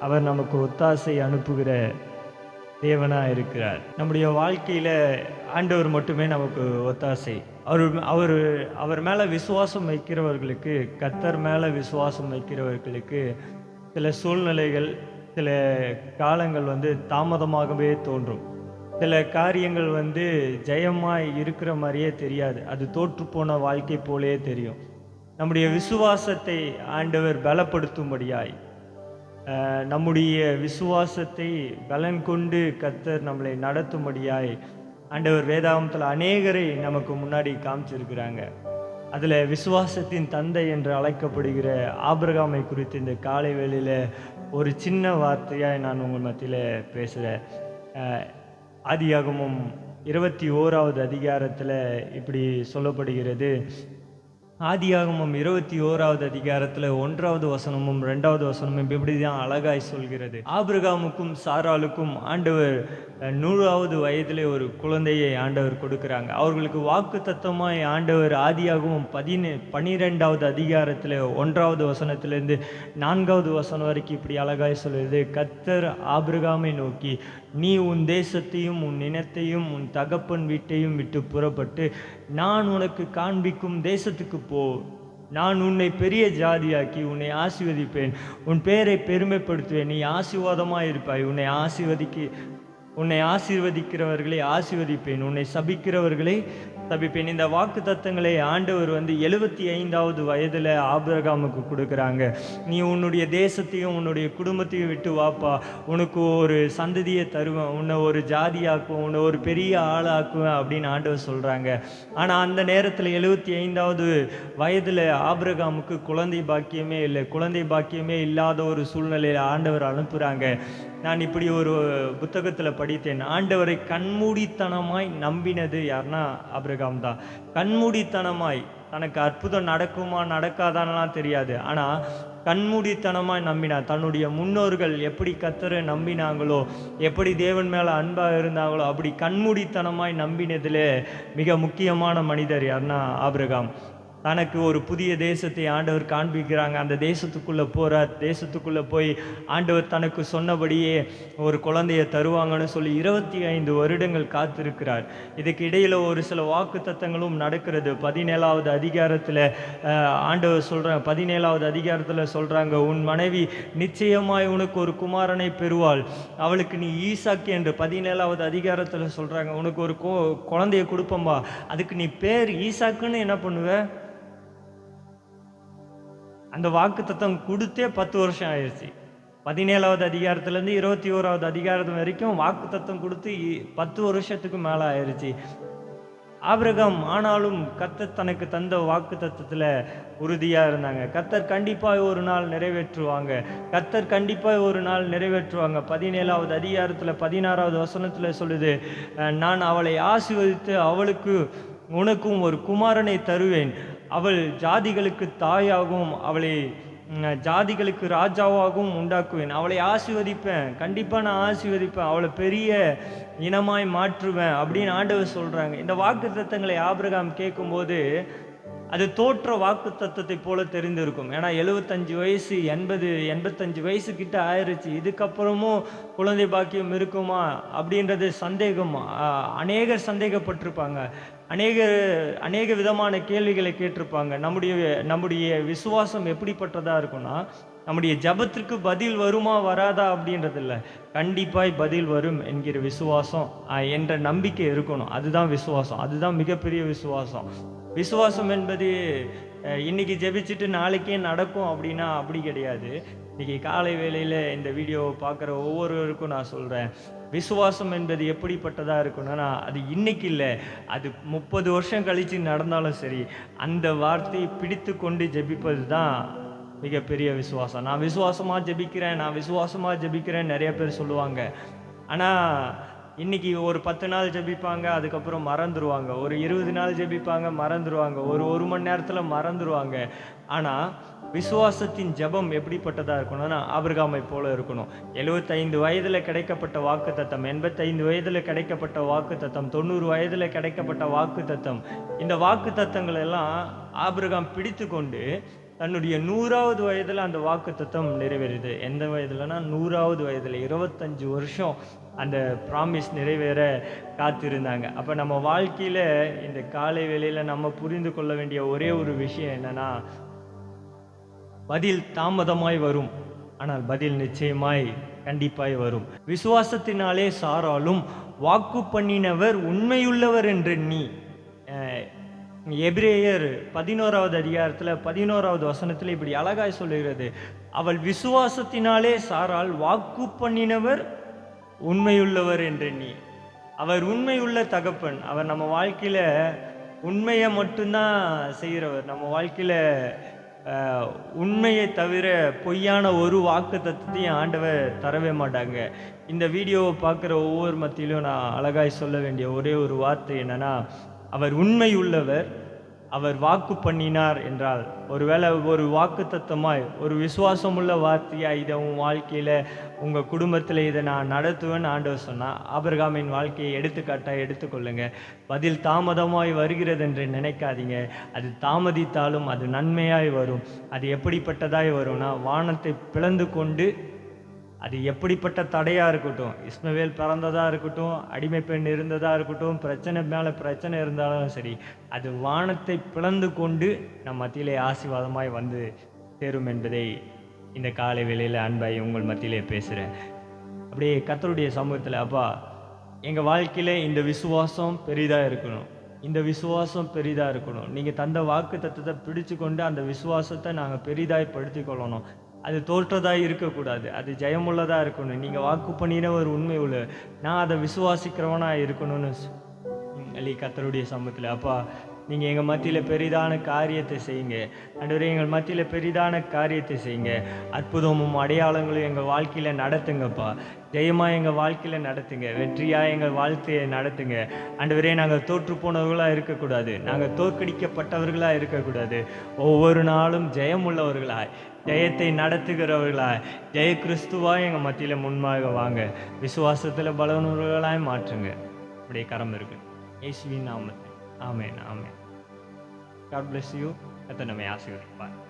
அவர் நமக்கு ஒத்தாசை அனுப்புகிற தேவனாக இருக்கிறார் நம்முடைய வாழ்க்கையில் ஆண்டவர் மட்டுமே நமக்கு ஒத்தாசை. அவர் அவர் அவர் மேலே விசுவாசம் வைக்கிறவர்களுக்கு கத்தர் மேலே விசுவாசம் வைக்கிறவர்களுக்கு சில சூழ்நிலைகள் சில காலங்கள் வந்து தாமதமாகவே தோன்றும். சில காரியங்கள் வந்து ஜெயமாக இருக்கிற மாதிரியே தெரியாது. அது தோற்றுப்போன வாழ்க்கை போலே தெரியும். நம்முடைய விசுவாசத்தை ஆண்டவர் பலப்படுத்தும்படியாய் நம்முடைய விசுவாசத்தை பலன் கொண்டு கத்தர் நம்மளை நடத்தும்படியாய் ஆண்டவர் வேதாகமத்தில் அநேகரை நமக்கு முன்னாடி காமிச்சிருக்கிறாங்க. அதில் விசுவாசத்தின் தந்தை என்று அழைக்கப்படுகிற ஆபிரகாமை குறித்து இந்த காலை வேளையில் ஒரு சின்ன வார்த்தையாக நான் உங்கள் மத்தியில் பேசுகிறேன் ஆதியாகமும் இருபத்தி ஓராவது அதிகாரத்தில் இப்படி சொல்லப்படுகிறது. ஆதியாகமம் இருபத்தி ஓராவது அதிகாரத்தில் ஒன்றாவது வசனமும் ரெண்டாவது வசனமும் இப்படி தான் அழகாய் சொல்கிறது. ஆபிரகாமுக்கும் சாராளுக்கும் ஆண்டவர் நூறாவது வயதிலே ஒரு குழந்தையை ஆண்டவர் கொடுக்குறாங்க. அவர்களுக்கு வாக்கு தத்தமாய் ஆண்டவர் ஆதியாகவும் பதினே பனிரெண்டாவது அதிகாரத்தில் ஒன்றாவது வசனத்திலிருந்து நான்காவது வசனம் வரைக்கும் இப்படி அழகாய் சொல்கிறது. கத்தர் ஆபிரகாமை நோக்கி நீ உன் தேசத்தையும் உன் இனத்தையும் உன் தகப்பன் வீட்டையும் விட்டு புறப்பட்டு நான் உனக்கு காண்பிக்கும் தேசத்துக்கு போ. நான் உன்னை பெரிய ஜாதியாக்கி உன்னை ஆசிர்வதிப்பேன். உன் பேரை பெருமைப்படுத்துவேன். நீ ஆசிர்வாதமாக இருப்பாய் உன்னை ஆசிர்வதிக்கு உன்னை ஆசீர்வதிக்கிறவர்களை ஆசீர்வதிப்பேன். உன்னை சபிக்கிறவர்களை சபிப்பேன். இந்த வாக்கு தத்தங்களை ஆண்டவர் வந்து எழுபத்தி ஐந்தாவது வயதில் ஆபிரகாமுக்கு கொடுக்குறாங்க. நீ உன்னுடைய தேசத்தையும் உன்னுடைய குடும்பத்தையும் விட்டு வாப்பா. உனக்கு ஒரு சந்ததியை தருவேன். உன்னை ஒரு ஜாதியாக்குவேன். உன்னை ஒரு பெரிய ஆளாக்குவேன் அப்படின்னு ஆண்டவர் சொல்கிறாங்க ஆனால் அந்த நேரத்தில் எழுபத்தி ஐந்தாவது வயதில் ஆபிரகாமுக்கு குழந்தை பாக்கியமே இல்லை. குழந்தை பாக்கியமே இல்லாத ஒரு சூழ்நிலையில் ஆண்டவர் அனுப்புகிறாங்க நான் இப்படி ஒரு புத்தகத்தில் படித்தேன். ஆண்டவரை கண்மூடித்தனமாய் நம்பினது யாருன்னா அப்ரகாம் தான். கண்மூடித்தனமாய் தனக்கு அற்புதம் நடக்குமா நடக்காதான்லாம் தெரியாது. ஆனால் கண்மூடித்தனமாய் நம்பினார். தன்னுடைய முன்னோர்கள் எப்படி கத்தரை நம்பினாங்களோ எப்படி தேவன் மேலே அன்பாக இருந்தாங்களோ அப்படி கண்மூடித்தனமாய் நம்பினதில் மிக முக்கியமான மனிதர் யாருன்னா ஆபிரகாம். தனக்கு ஒரு புதிய தேசத்தை ஆண்டவர் காண்பிக்கிறாங்க. அந்த தேசத்துக்குள்ளே போகிறார் தேசத்துக்குள்ளே போய் ஆண்டவர் தனக்கு சொன்னபடியே ஒரு குழந்தைய தருவாங்கன்னு சொல்லி இருபத்தி ஐந்து வருடங்கள் காத்திருக்கிறார். இதுக்கு இடையில் ஒரு சில வாக்கு தத்தங்களும் நடக்கிறது. பதினேழாவது அதிகாரத்தில் ஆண்டவர் சொல்கிறாங்க பதினேழாவது அதிகாரத்தில் சொல்கிறாங்க உன் மனைவி நிச்சயமாய் உனக்கு ஒரு குமாரனை பெறுவாள். அவளுக்கு நீ ஈசாக்கு என்று பதினேழாவது அதிகாரத்தில் சொல்கிறாங்க உனக்கு ஒரு கோ குழந்தைய கொடுப்பம்பா அதுக்கு நீ பேர் ஈசாக்குன்னு என்ன பண்ணுவ? அந்த வாக்கு தத்தம் கொடுத்தே பத்து வருஷம் ஆயிடுச்சு. பதினேழாவது அதிகாரத்துலேருந்து இருபத்தி ஓராவது அதிகாரத்து வரைக்கும் வாக்கு தத்தம் கொடுத்து இ- பத்து வருஷத்துக்கு மேலே ஆயிடுச்சு ஆபிரகம் ஆனாலும் கத்தர் தனக்கு தந்த வாக்கு தத்துவத்தில் உறுதியாக இருந்தாங்க. கத்தர் கண்டிப்பாக ஒரு நாள் நிறைவேற்றுவாங்க. கத்தர் கண்டிப்பாக ஒரு நாள் நிறைவேற்றுவாங்க. பதினேழாவது அதிகாரத்தில் பதினாறாவது வசனத்தில் சொல்லுது நான் அவளை ஆசீர்வதித்து அவளுக்கு உனக்கும் ஒரு குமாரனை தருவேன். அவள் ஜாதிகளுக்கு தாயாகவும் அவளை ஜாதிகளுக்கு ராஜாவாகவும் உண்டாக்குவேன். அவளை ஆசிர்வதிப்பேன். கண்டிப்பாக நான் ஆசிர்வதிப்பேன். அவளை பெரிய இனமாய் மாற்றுவேன் அப்படின்னு ஆண்டவர் சொல்கிறாங்க இந்த வாக்கு தத்தங்களை ஆபிரகாம் கேட்கும்போது அது தோற்ற வாக்கு தத்துவத்தை போல தெரிந்திருக்கும். ஏன்னா எழுபத்தஞ்சு வயசு எண்பது எண்பத்தஞ்சு வயசு கிட்ட ஆயிடுச்சு இதுக்கப்புறமும் குழந்தை பாக்கியம் இருக்குமா? அப்படின்றது சந்தேகம். அநேகர் சந்தேகப்பட்டிருப்பாங்க. அநேக அநேக விதமான கேள்விகளை கேட்டிருப்பாங்க. நம்முடைய நம்முடைய விசுவாசம் எப்படிப்பட்டதா இருக்கும்னா நம்முடைய ஜபத்திற்கு பதில் வருமா வராதா அப்படின்றது இல்லை கண்டிப்பாய் பதில் வரும் என்கிற விசுவாசம் என்ற நம்பிக்கை இருக்கணும். அதுதான் விசுவாசம். அதுதான் மிகப்பெரிய விசுவாசம். விசுவாசம் என்பது இன்னைக்கு ஜெபிச்சுட்டு நாளைக்கே நடக்கும் அப்படின்னா அப்படி கிடையாது. இன்னைக்கு காலை வேளையில் இந்த வீடியோவை பார்க்குற ஒவ்வொருவருக்கும் நான் சொல்கிறேன் விசுவாசம் என்பது எப்படிப்பட்டதாக இருக்கணும்னா அது இன்னைக்கு இல்லை அது முப்பது வருஷம் கழித்து நடந்தாலும் சரி அந்த வார்த்தையை பிடித்து கொண்டு ஜெபிப்பது தான் மிகப்பெரிய விசுவாசம். நான் விசுவாசமாக ஜெபிக்கிறேன் நான் விசுவாசமாக ஜெபிக்கிறேன் நிறைய பேர் சொல்லுவாங்க. ஆனால் இன்னைக்கு ஒரு பத்து நாள் ஜெபிப்பாங்க அதுக்கப்புறம் மறந்துடுவாங்க ஒரு இருபது நாள் ஜெபிப்பாங்க மறந்துடுவாங்க ஒரு ஒரு மணி நேரத்தில் மறந்துடுவாங்க ஆனால் விசுவாசத்தின் ஜெபம் எப்படிப்பட்டதாக இருக்கணும்னா ஆபிரகாமை போல இருக்கணும். எழுபத்தைந்து வயதில் கிடைக்கப்பட்ட வாக்கு தத்தம் எண்பத்தைந்து வயதில் கிடைக்கப்பட்ட வாக்கு தத்தம் தொண்ணூறு வயதில் கிடைக்கப்பட்ட வாக்கு தத்தம் இந்த வாக்கு தத்தங்கள் எல்லாம் ஆபிரகாம் பிடித்து கொண்டு தன்னுடைய நூறாவது வயதில் அந்த வாக்கு தத்தம் நிறைவேறுது. எந்த வயதுலனா நூறாவது வயதில் இருபத்தஞ்சு வருஷம் அந்த ப்ராமிஸ் நிறைவேற காத்திருந்தாங்க. அப்போ நம்ம வாழ்க்கையில் இந்த காலை வேளையில் நம்ம புரிந்து கொள்ள வேண்டிய ஒரே ஒரு விஷயம் என்னன்னா பதில் தாமதமாய் வரும். ஆனால் பதில் நிச்சயமாய் கண்டிப்பாய் வரும். விசுவாசத்தினாலே சாராலும் வாக்கு பண்ணினவர் உண்மையுள்ளவர் என்று நீ. எபிரேயர் பதினோராவது அதிகாரத்தில் பதினோராவது வசனத்தில் இப்படி அழகாய் சொல்லுகிறது. அவள் விசுவாசத்தினாலே சாரால் வாக்கு பண்ணினவர் உண்மையுள்ளவர் என்று நீ. அவர் உண்மையுள்ள தகப்பன். அவர் நம்ம வாழ்க்கையில் உண்மையை மட்டும்தான் செய்கிறவர். நம்ம வாழ்க்கையில் உண்மையை தவிர பொய்யான ஒரு வாக்கு தத்துவத்தையும் ஆண்டவர் தரவே மாட்டாங்க. இந்த வீடியோவை பார்க்குற ஒவ்வொரு மத்தியிலும் நான் அழகாய் சொல்ல வேண்டிய ஒரே ஒரு வார்த்தை என்னென்னா அவர் உண்மை உள்ளவர் அவர் வாக்கு பண்ணினார் என்றால் ஒருவேளை ஒரு வாக்கு தத்துவமாய் ஒரு விசுவாசமுள்ள வார்த்தையாக இதை உன் வாழ்க்கையில் உங்கள் குடும்பத்தில் இதை நான் நடத்துவேன்னு ஆண்டவர் சொன்னால் ஆபிரகாமின் வாழ்க்கையை எடுத்துக்காட்டாக எடுத்துக்கொள்ளுங்க. பதில் தாமதமாய் வருகிறது என்று நினைக்காதீங்க. அது தாமதித்தாலும் அது நன்மையாய் வரும். அது எப்படிப்பட்டதாய் வரும்னா வானத்தை பிளந்து கொண்டு அது எப்படிப்பட்ட தடையாக இருக்கட்டும். இஸ்மவேல் பிறந்ததாக இருக்கட்டும் அடிமை பெண் இருந்ததாக இருக்கட்டும் பிரச்சனை மேலே பிரச்சனை இருந்தாலும் சரி அது வானத்தை பிளந்து கொண்டு நம் மத்தியிலே ஆசீர்வாதமாய் வந்து சேரும் என்பதை இந்த காலை வேளையில் அன்பாய் உங்கள் மத்தியிலே பேசுகிறேன் அப்படியே கத்தருடைய சமூகத்தில் அப்பா எங்கள் வாழ்க்கையில் இந்த விசுவாசம் பெரிதாக இருக்கணும். இந்த விசுவாசம் பெரிதாக இருக்கணும். நீங்கள் தந்த வாக்கு தத்துவத்தை பிடிச்சு கொண்டு அந்த விசுவாசத்தை நாங்கள் பெரிதாய் படுத்திக் கொள்ளணும். அது தோற்றதாக இருக்கக்கூடாது. அது ஜெயமுள்ளதாக இருக்கணும். நீங்கள் வாக்கு பண்ணின ஒரு உண்மை உள்ள நான் அதை விசுவாசிக்கிறவனாக இருக்கணும்னு அலி கத்தருடைய சமூகத்தில் அப்பா நீங்கள் எங்கள் மத்தியில் பெரிதான காரியத்தை செய்யுங்க. அன்றுவரே எங்கள் மத்தியில் பெரிதான காரியத்தை செய்யுங்க. அற்புதமும் அடையாளங்களும் எங்கள் வாழ்க்கையில் நடத்துங்கப்பா. ஜெயமாக எங்கள் வாழ்க்கையில் நடத்துங்க. வெற்றியாக எங்கள் வாழ்க்கையை நடத்துங்க. அன்றுவரே நாங்கள் தோற்று போனவர்களாக இருக்கக்கூடாது. நாங்கள் தோற்கடிக்கப்பட்டவர்களாக இருக்கக்கூடாது. ஒவ்வொரு நாளும் ஜெயமுள்ளவர்களாய் ஜெயத்தை நடத்துகிறவர்களாய். ஜெய கிறிஸ்துவாக எங்கள் மத்தியில் முன்பாக வாங்க. விசுவாசத்தில் பலவனவர்களாய் மாற்றுங்க. அப்படியே கரம் இருக்கு. இயேசுவின் நாமத்தை ஆமேன் ஆமேன். God bless you. Ito na may ask you. Bye.